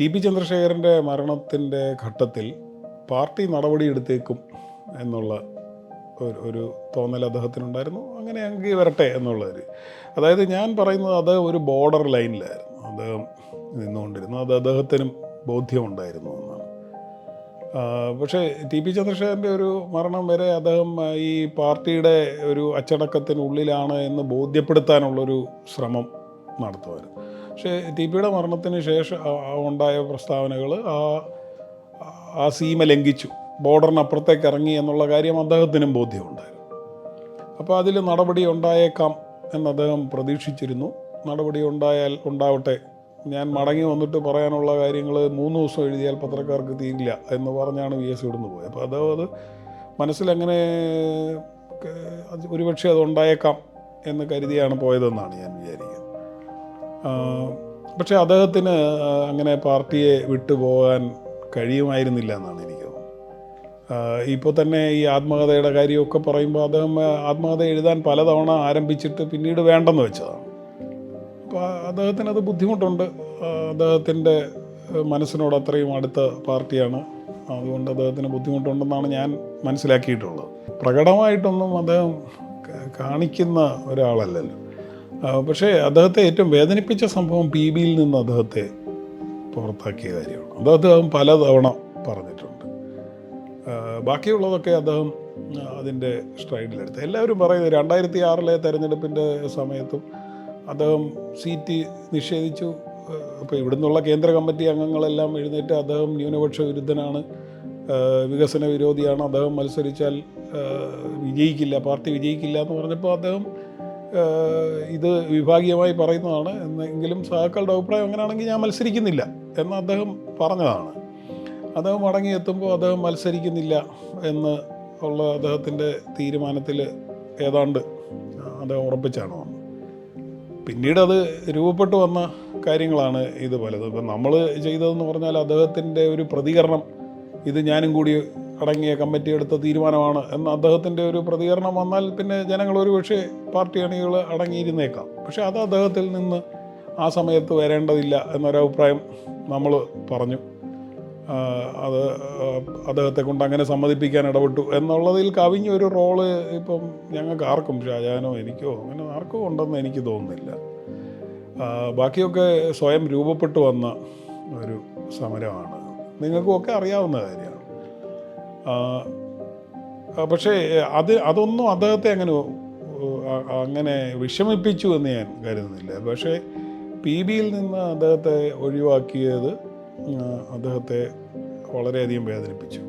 T P ചന്ദ്രശേഖരന്റെ മരണത്തിന്റെ ഘട്ടത്തിൽ പാർട്ടി നടപടിയെടുത്തേക്കും എന്നുള്ള ഒരു ഒരു തോന്നൽ അദ്ദേഹത്തിനുണ്ടായിരുന്നു. അങ്ങനെ അങ്ങ് വരട്ടെ എന്നുള്ളൊരു അതായത് ഞാൻ പറയുന്നത് അത് ഒരു ബോർഡർ ലൈനിലായിരുന്നു. അദ്ദേഹം നിന്നുകൊണ്ടിരുന്നു. അത് അദ്ദേഹത്തിനും ബോധ്യമുണ്ടായിരുന്നു എന്നാണ്. പക്ഷേ ടി പി ചന്ദ്രശേഖരന്റെ ഒരു മരണം വരെ അദ്ദേഹം ഈ പാർട്ടിയുടെ ഒരു അച്ചടക്കത്തിനുള്ളിലാണ് എന്ന് ബോധ്യപ്പെടുത്താനുള്ളൊരു ശ്രമം നടത്തുമായിരുന്നു. പക്ഷേ ടി പിയുടെ മരണത്തിന് ശേഷം ഉണ്ടായ പ്രസ്താവനകൾ ആ ആ സീമ ലംഘിച്ചു. ബോർഡറിനപ്പുറത്തേക്ക് ഇറങ്ങി എന്നുള്ള കാര്യം അദ്ദേഹത്തിനും ബോധ്യമുണ്ടായിരുന്നു. അപ്പോൾ അതിൽ നടപടി ഉണ്ടായേക്കാം എന്ന് അദ്ദേഹം പ്രതീക്ഷിച്ചിരുന്നു. നടപടി ഉണ്ടായാൽ ഉണ്ടാവട്ടെ. ഞാൻ മടങ്ങി വന്നിട്ട് പറയാനുള്ള കാര്യങ്ങൾ മൂന്ന് ദിവസം എഴുതിയാൽ പത്രക്കാർക്ക് തീരില്ല എന്ന് പറഞ്ഞാണ് വി എസ് ഇവിടുന്ന് പോയത്. അപ്പോൾ അദ്ദേഹം അത് മനസ്സിലങ്ങനെ ഒരുപക്ഷെ അത് ഉണ്ടായേക്കാം എന്ന് കരുതിയാണ് പോയതെന്നാണ് ഞാൻ വിചാരിക്കുന്നത്. പക്ഷേ അദ്ദേഹത്തിന് അങ്ങനെ പാർട്ടിയെ വിട്ടുപോകാൻ കഴിയുമായിരുന്നില്ല എന്നാണ് എനിക്ക് തോന്നുന്നത്. ഇപ്പോൾ തന്നെ ഈ ആത്മകഥയുടെ കാര്യമൊക്കെ പറയുമ്പോൾ അദ്ദേഹം ആത്മകഥ എഴുതാൻ പലതവണ ആരംഭിച്ചിട്ട് പിന്നീട് വേണ്ടെന്ന് വെച്ചതാണ്. അപ്പോൾ അദ്ദേഹത്തിന് അത് ബുദ്ധിമുട്ടുണ്ട്. അദ്ദേഹത്തിന്റെ മനസ്സിനോട് അത്രയും അടുത്ത പാർട്ടിയാണ്. അതുകൊണ്ട് അദ്ദേഹത്തിന് ബുദ്ധിമുട്ടുണ്ടെന്നാണ് ഞാൻ മനസ്സിലാക്കിയിട്ടുള്ളത്. പ്രകടമായിട്ടൊന്നും അദ്ദേഹം കാണിക്കുന്ന ഒരാളല്ലല്ലോ. പക്ഷേ അദ്ദേഹത്തെ ഏറ്റവും വേദനിപ്പിച്ച സംഭവം പി ബിയിൽ നിന്ന് അദ്ദേഹത്തെ പുറത്താക്കിയ കാര്യമാണ്. അത് അദ്ദേഹം പലതവണ പറഞ്ഞിട്ടുണ്ട്. ബാക്കിയുള്ളതൊക്കെ അദ്ദേഹം അതിന്റെ സ്ട്രൈഡിലെടുത്ത്. എല്ലാവരും പറയുന്നത് രണ്ടായിരത്തി ആറിലെ തെരഞ്ഞെടുപ്പിന്റെ സമയത്തും അദ്ദേഹം സീറ്റ് നിഷേധിച്ചു. അപ്പോൾ ഇവിടുന്നുള്ള കേന്ദ്ര കമ്മിറ്റി അംഗങ്ങളെല്ലാം എഴുന്നേറ്റ് അദ്ദേഹം ന്യൂനപക്ഷ വിരുദ്ധനാണ്. വികസന വിരോധിയാണ്. അദ്ദേഹം മത്സരിച്ചാൽ വിജയിക്കില്ല പാർട്ടി വിജയിക്കില്ല എന്ന് പറഞ്ഞപ്പോൾ അദ്ദേഹം ഇത് വിഭാഗീയമായി പറയുന്നതാണ്. എന്നെങ്കിലും സഹാക്കളുടെ അഭിപ്രായം അങ്ങനെയാണെങ്കിൽ ഞാൻ മത്സരിക്കുന്നില്ല എന്ന് അദ്ദേഹം പറഞ്ഞതാണ്. അദ്ദേഹം മടങ്ങിയെത്തുമ്പോൾ അദ്ദേഹം മത്സരിക്കുന്നില്ല എന്ന് ഉള്ള അദ്ദേഹത്തിന്റെ തീരുമാനത്തിൽ ഏതാണ്ട് അദ്ദേഹം ഉറപ്പിച്ചാണ് വന്നത്. പിന്നീട് അത് രൂപപ്പെട്ടു വന്ന കാര്യങ്ങളാണ് ഇത് പലത്. ഇപ്പം നമ്മൾ ചെയ്തതെന്ന് പറഞ്ഞാൽ അദ്ദേഹത്തിന്റെ ഒരു പ്രതികരണം ഇത് ഞാനും കൂടി അടങ്ങിയ കമ്മിറ്റി എടുത്ത തീരുമാനമാണ് എന്ന അദ്ദേഹത്തിന്റെ ഒരു പ്രതികരണം വന്നാൽ പിന്നെ ജനങ്ങൾ ഒരു പക്ഷേ പാർട്ടി അണികൾ അടങ്ങിയിരുന്നേക്കാം. പക്ഷേ അത് അദ്ദേഹത്തിൽ നിന്ന് ആ സമയത്ത് വരേണ്ടതില്ല എന്നൊരഭിപ്രായം നമ്മൾ പറഞ്ഞു. അത് അദ്ദേഹത്തെ കൊണ്ട് അങ്ങനെ സമ്മതിപ്പിക്കാൻ ഇടപെട്ടു എന്നുള്ളതിൽ കവിഞ്ഞൊരു റോൾ ഇപ്പം ഞങ്ങൾക്ക് ആർക്കും ഷാജാനോ എനിക്കോ അങ്ങനെ ആർക്കും ഉണ്ടെന്ന് എനിക്ക് തോന്നുന്നില്ല. ബാക്കിയൊക്കെ സ്വയം രൂപപ്പെട്ടു വന്ന ഒരു സമരമാണ്. നിങ്ങൾക്കും ഒക്കെ അറിയാവുന്ന കാര്യമാണ്. പക്ഷേ അത് അതൊന്നും അദ്ദേഹത്തെ അങ്ങനെ അങ്ങനെ വിഷമിപ്പിച്ചു എന്ന് ഞാൻ കരുതുന്നില്ല. പക്ഷേ പി ബിയിൽ നിന്ന് അദ്ദേഹത്തെ ഒഴിവാക്കിയത് അദ്ദേഹത്തെ വളരെയധികം വേദനിപ്പിച്ചു.